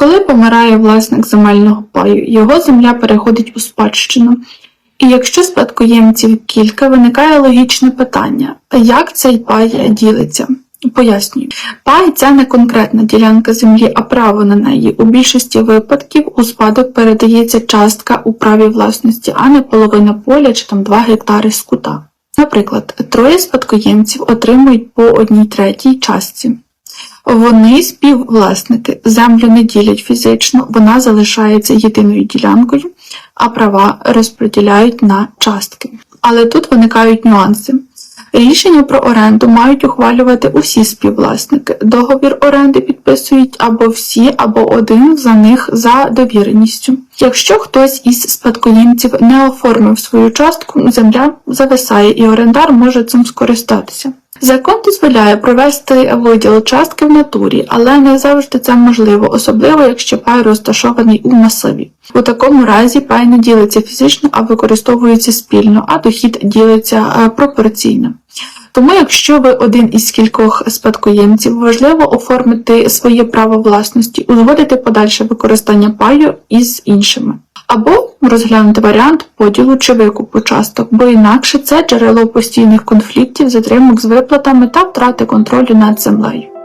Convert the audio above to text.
Коли помирає власник земельного паю, його земля переходить у спадщину. І якщо спадкоємців кілька, виникає логічне питання: як цей пай ділиться? Пояснюю, пай це не конкретна ділянка землі, а право на неї. У більшості випадків у спадок передається частка у праві власності, а не половина поля чи там 2 гектари з кута. Наприклад, троє спадкоємців отримують по одній третій частці. Вони співвласники, землю не ділять фізично, вона залишається єдиною ділянкою, а права розподіляють на частки. Але тут виникають нюанси. Рішення про оренду мають ухвалювати усі співвласники. Договір оренди підписують або всі, або один за них за довіреністю. Якщо хтось із спадкоємців не оформив свою частку, земля зависає і орендар може цим скористатися. Закон дозволяє провести виділ частки в натурі, але не завжди це можливо, особливо якщо пай розташований у масиві. У такому разі пай не ділиться фізично, а використовується спільно, а дохід ділиться е, пропорційно. Тому, якщо ви один із кількох спадкоємців, важливо оформити своє право власності, узгодити подальше використання паю із іншими. Або розглянути варіант поділу чи викупу часток, бо інакше це джерело постійних конфліктів, затримок з виплатами та втрати контролю над землею.